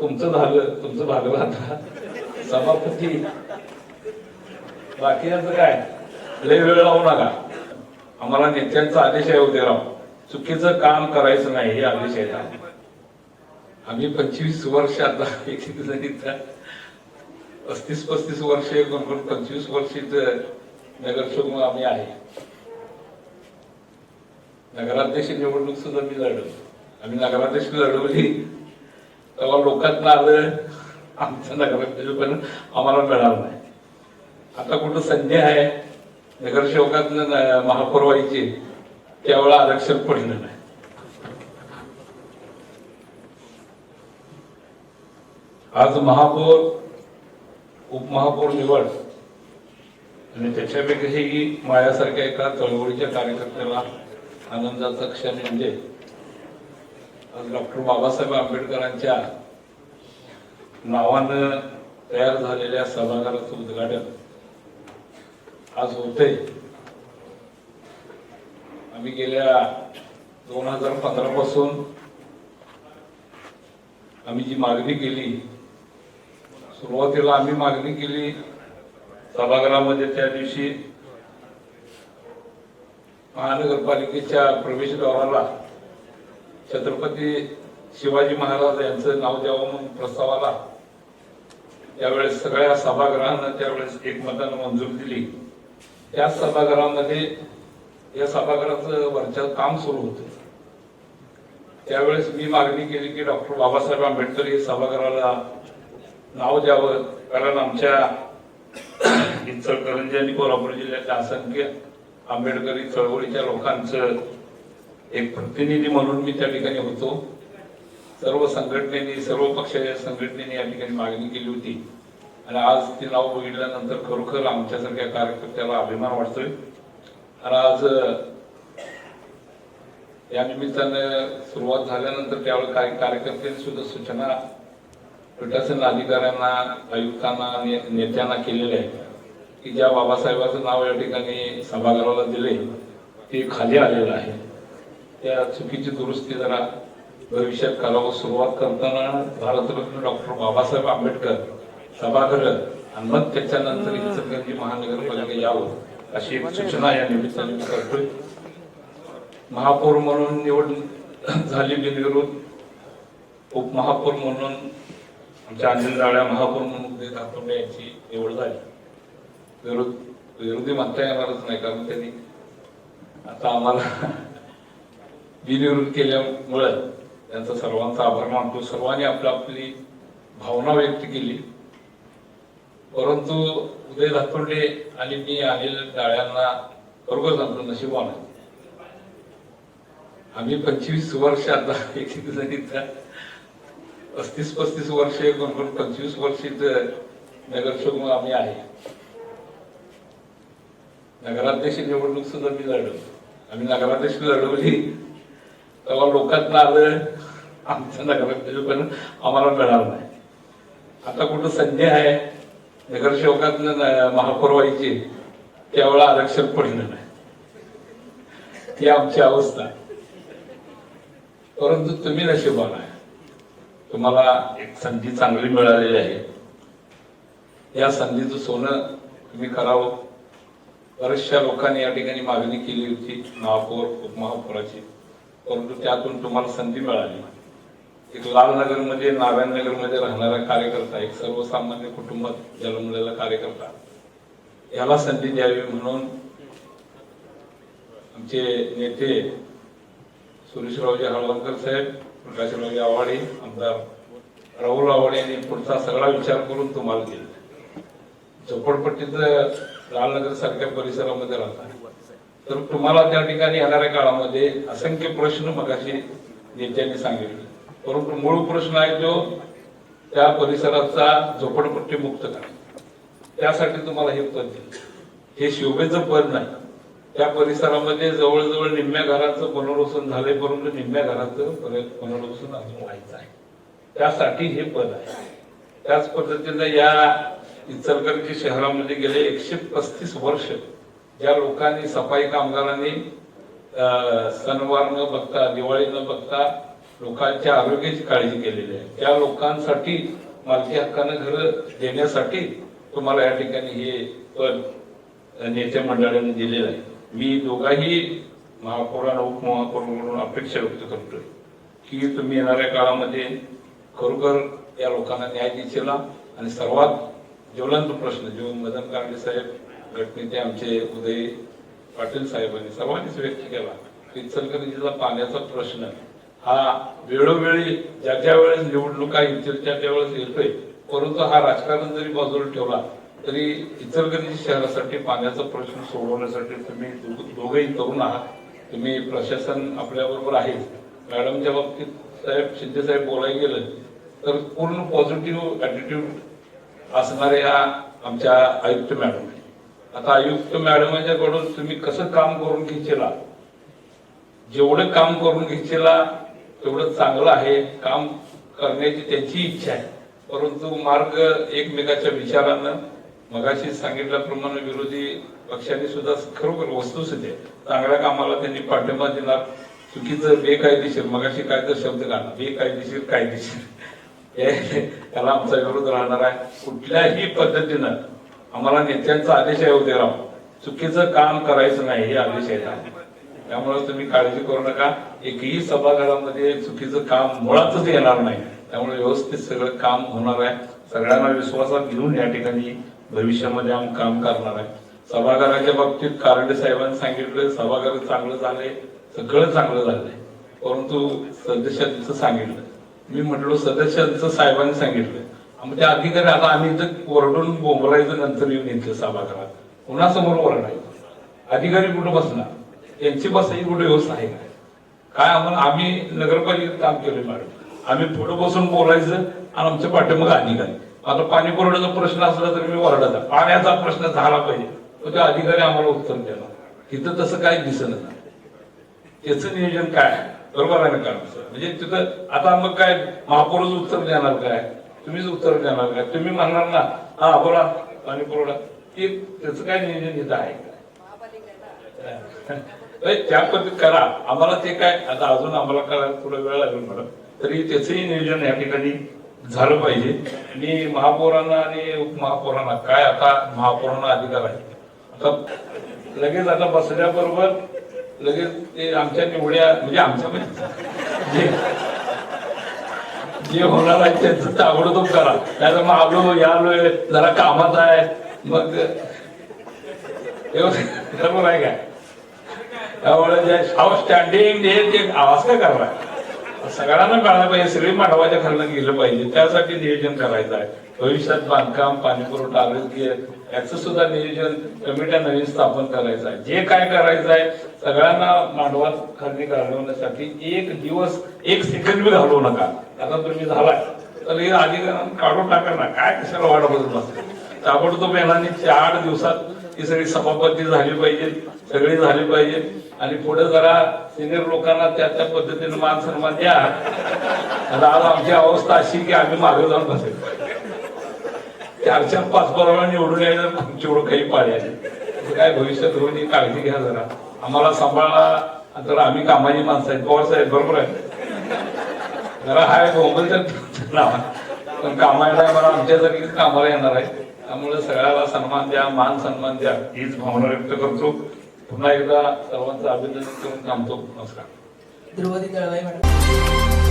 तुमचं झालं तुमचं भागलं आता. सभापती बाकीचं काय? लय वेळ लावू नका. आम्हाला नेत्यांचा आदेश आहे उद्या राव चुकीचं काम करायचं नाही हे आदेश आहे आम्ही पंचवीस वर्ष आता एक पस्तीस पस्तीस वर्ष पंचवीस वर्षीच नगरसेवक आम्ही आहे. नगराध्यक्ष निवडणूक सुद्धा मी लढवली. आम्ही नगराध्यक्ष लढवली. तेव्हा लोकांना आलं आमच्या नगराध्यक्ष पण आम्हाला मिळालं नाही. आता कुठं संधी आहे नगरसेवकात महापौर व्हायची त्यावेळा आरक्षण पडलं नाही. आज महापौर उपमहापौर निवड. आणि त्याच्यापेक्षाही माझ्यासारख्या एका चळवळीच्या कार्यकर्त्याला आनंदाचा क्षण म्हणजे डॉक्टर बाबासाहेब आंबेडकरांच्या नावानं तयार झालेल्या सभागाराचं उद्घाटन आज होते आम्ही गेल्या दोन हजार पंधरा पासून आम्ही जी मागणी केली सुरुवातीला आम्ही मागणी केली सभागृहामध्ये त्या दिवशी महानगरपालिकेच्या प्रवेशद्वाराला छत्रपती शिवाजी महाराज यांचं नाव द्यावं म्हणून प्रस्ताव आला. त्यावेळेस सगळ्या सभागृहानं त्यावेळेस एकमतानं मंजुरी दिली. त्या सभागृहामध्ये या सभागृहाचं वरच्या काम सुरू होतं. त्यावेळेस मी मागणी केली की डॉक्टर बाबासाहेब आंबेडकर हे सभागृहाला नाव द्यावं. कारण आमच्या इचलकरंजी आणि कोल्हापूर जिल्ह्यातल्या असंख्य आंबेडकरी चळवळीच्या लोकांचं एक प्रतिनिधी म्हणून मी त्या ठिकाणी होतो. सर्व संघटनेनी सर्व पक्षाच्या संघटनेने या ठिकाणी मागणी केली होती. आणि आज ते नाव बघितल्यानंतर खरोखर आमच्यासारख्या कार्यकर्त्याला अभिमान वाटतोय. आणि आज या निमित्तानं सुरुवात झाल्यानंतर त्यावेळी काही कार्यकर्त्यांनी सुद्धा सूचना पीठासन अधिकाऱ्यांना आयुक्तांना आणि नेत्यांना केलेल्या आहेत. की ज्या बाबासाहेबाचं नाव या ठिकाणी सभागृहाला दिले ते खाली आलेलं आहे. त्या चुकीची दुरुस्ती जरा भविष्यात करावं सुरुवात करताना भारतरत्न डॉक्टर बाबासाहेब आंबेडकर सभागृह आणि मग त्याच्यानंतर इचलकरंजी महानगरपालिका यावं अशी एक सूचना या निमित्ताने करतोय. महापौर म्हणून निवड झाली बिनविरोध उपमहापौर म्हणून आमच्या अंजन महापौर म्हणून उदय दातोंडे यांची निवड झाली. विरोध विरोधी म्हणता येणारच नाही कारण त्यांनी आता आम्हाला बिनविरोध केल्यामुळं त्यांचा सर्वांचा आभार मानतो. सर्वांनी आपली आपली भावना व्यक्त केली. परंतु उदय धातोंडे आणि मी अनिल डाळ्यांना बरोबर आमचं नशीब आणलं आम्ही पंचवीस वर्ष आता एक पस्तीस पस्तीस वर्ष कोण पंचवीस वर्ष इथं नगरसेवक म्हणून आम्ही आहे. नगराध्यक्ष निवडणूक सुद्धा मी लढवली. आम्ही नगराध्यक्ष लढवली. तेव्हा लोकांना आलं आमचं नगराध्यक्ष पण आम्हाला मिळालं नाही. आता कुठं संधी आहे नगरसेवकातनं महापौर व्हायची त्यावेळेला आरक्षण पडलं नाही. ही आमची अवस्था आहे. परंतु तुम्ही नशिबान आहे. तुम्हाला एक संधी चांगली मिळालेली आहे. या संधीचं सोनं तुम्ही करावं. बऱ्याचशा लोकांनी या ठिकाणी मागणी केली होती महापौर उपमहापौराची. परंतु त्यातून तुम्हाला संधी मिळाली. एक लाल नगरमध्ये नारायण नगरमध्ये राहणारा कार्यकर्ता एक सर्वसामान्य कुटुंबात जन्मलेला कार्यकर्ता याला संधी द्यावी म्हणून आमचे नेते सुरेशरावजी हळवणकर साहेब प्रकाशरावजी आव्हाडे आमदार राहुल आव्हाडे यांनी पुढचा सगळा विचार करून तुम्हाला दिला. झोपडपट्टीचं लालनगर सारख्या परिसरामध्ये राहतात. तर तुम्हाला त्या ठिकाणी येणाऱ्या काळामध्ये असंख्य प्रश्न मगाशी नेत्यांनी सांगितले. परंतु मूळ प्रश्न आहे जो त्या परिसराचा झोपडपट्टी मुक्त करा. त्यासाठी तुम्हाला हे पद दिलं. हे शोभेचं पद नाही. त्या परिसरामध्ये जवळजवळ निम्म्या घराचं पुनर्वसन झाले परंतु निम्म्या घराचं परत पुनर्वसन अजून व्हायचं आहे. त्यासाठी हे पद आहे. त्याच पद्धतीनं या इचलकरंजी शहरामध्ये गेले एकशे पस्तीस वर्ष ज्या लोकांनी सफाई कामगारांनी सणवार न बघता दिवाळी न बघता लोकांच्या आरोग्याची काळजी केलेली आहे. त्या लोकांसाठी मालकी हक्कानं घर देण्यासाठी तुम्हाला या ठिकाणी हे पद नेते मंडळाने दिलेलं आहे. मी दोघाही महापौरांना उपमहापौर म्हणून अपेक्षा व्यक्त करतोय की तुम्ही येणाऱ्या काळामध्ये खरोखर या लोकांना न्याय दिशेला आणि सर्वात ज्वलंत प्रश्न जो मदन कांडे साहेब गटनेते आमचे उदय पाटील साहेबांनी सर्वांनीच व्यक्त केला. इचलकरंजीचा पाण्याचा प्रश्न. हा वेळोवेळी ज्या ज्या वेळेस निवडणुका येतील त्या त्यावेळेस येतोय परंतु हा राजकारण जरी बाजूला ठेवला तरी इचलकरंजी शहरासाठी पाण्याचा प्रश्न सोडवण्यासाठी तुम्ही दोघेही तरुण आहात. तुम्ही प्रशासन आपल्याबरोबर आहे. मॅडमच्या बाबतीत साहेब शिंदे साहेब बोलायला गेलं तर पूर्ण पॉझिटिव्ह ॲटिट्यूड असणारे ह्या आमच्या आयुक्त मॅडम. आता आयुक्त मॅडमांच्याकडून तुम्ही कसं काम करून घेशीला जेवढं काम करून घेशीला तेवढं चांगलं आहे. काम करण्याची त्यांची इच्छा आहे. परंतु मार्ग एकमेकाच्या विचारानं मगाशी सांगितल्याप्रमाणे विरोधी पक्षांनी सुद्धा खरोखर वस्तुस्थिती आहे. चांगल्या कामाला त्यांनी पाठिंबा दिला. चुकीचं बेकायदेशीर मगाशी काय तर शब्द घाला. बेकायदेशीर कायदेशीर. हे त्याला आमचा विरोध राहणार आहे. कुठल्याही पद्धतीनं आम्हाला नेत्यांचा आदेश आहे उद्या चुकीचं काम करायचं नाही हे आदेश आहेत त्यामुळे तुम्ही काळजी करू नका. एकही सभागृहामध्ये चुकीचं काम मुळातच येणार नाही. त्यामुळे व्यवस्थित सगळं काम होणार आहे. सगळ्यांना विश्वासात घेऊन या ठिकाणी भविष्यामध्ये आम्ही काम करणार आहे. सभागृहाच्या बाबतीत कारंडे साहेबांनी सांगितलं सभागृह चांगलं झालंय सगळं चांगलं झालंय. परंतु सदस्यांचं सांगितलं. मी म्हटलो सदस्यांचं साहेबांनी सांगितलं. म्हणजे मग अधिकारी आता आम्ही इथं ओरडून बोंबलायचं नंतर येऊन येते सभागृहात कुणासमोर ओरडायचं अधिकारी कुठं बसणार? यांची बसायची कुठे व्यवस्था आहे काय काय आम्हाला आम्ही नगरपालिकेत काम केलं मॅडम. आम्ही पुढं बसून बोलायचं आणि आमच्या पाठीमागे अधिकारी आता पाणी पुरवठ्याचा प्रश्न असला तर मी ओरडायचा पाण्याचा प्रश्न झाला पाहिजे. तो त्या अधिकारी आम्हाला उत्तर देणार. इथं तसं काही दिसत नाही. त्याचं नियोजन काय आहे? बरोबर आहे ना काय म्हणजे तिथं आता मग काय? महापौरच उत्तर देणार काय? तुम्हीच उत्तर देणार काय तुम्ही म्हणणार ना हा बोला पाणी पुरवठा. ते त्याचं काय नियोजन इथं आहे? का त्या पद्धतीत करा. आम्हाला ते काय आता अजून आम्हाला करायला थोडा वेळ लागेल मॅडम. तरी त्याचंही नियोजन या ठिकाणी झालं पाहिजे. आणि महापौरांना आणि उपमहापौरांना काय आता महापौरांना अधिकार आहे? आता लगेच आता बसल्याबरोबर लगेच ते आमच्या निवड्या म्हणजे आमच्या म्हणजे जे होणार आहे त्यांचं ताबडतोब करा. नाही मग आलो यालोय जरा कामात आहे. मग बरोबर आहे काय त्यामुळे जे हाऊस स्टँडिंग ते आवाज काय करणार सगळ्यांना कळायला पाहिजे सगळी मांडवाच्या खालनं गेलं पाहिजे. त्यासाठी नियोजन करायचं आहे. भविष्यात बांधकाम पाणी पुरवठा आरोग्य याचं सुद्धा नियोजन कमिट्या नवीन स्थापन करायचं आहे. जे काय करायचं आहे सगळ्यांना मांडवात खाली घालवण्यासाठी एक दिवस एक सेकंड बी घालवू नका. आता तुम्ही झालाय. तर हे अधिकाऱ्यांना काढून टाका ना. काय कशाला वाढ बघत बसते? ताबडतोब येणारी चार दिवसात ही सगळी सभापती झाली पाहिजे सगळी झाली पाहिजे. आणि पुढे जरा सिनियर लोकांना त्या त्या पद्धतीने मान सन्मान द्या. आज आमची अवस्था अशी की आम्ही मागे जाऊन बसेल चार चार पाच बरोबर निवडून यायचं ओळख काही पाळी काय भविष्यात होऊन काळजी घ्या जरा. आम्हाला सांभाळा. तर आम्ही कामाची माणसं आहेत. पवार साहेब बरोबर आहे. जरा हाय बोंबलच्या नाव पण कामाला मला आमच्या जरी कामाला येणार आहे. त्यामुळे सगळ्याला सन्मान द्या मान सन्मान द्या. हीच भावना व्यक्त करतो. पुन्हा एकदा सर्वांचं अभिनंदन करून थांबतो. नमस्कार. ध्रुवदी मॅडम.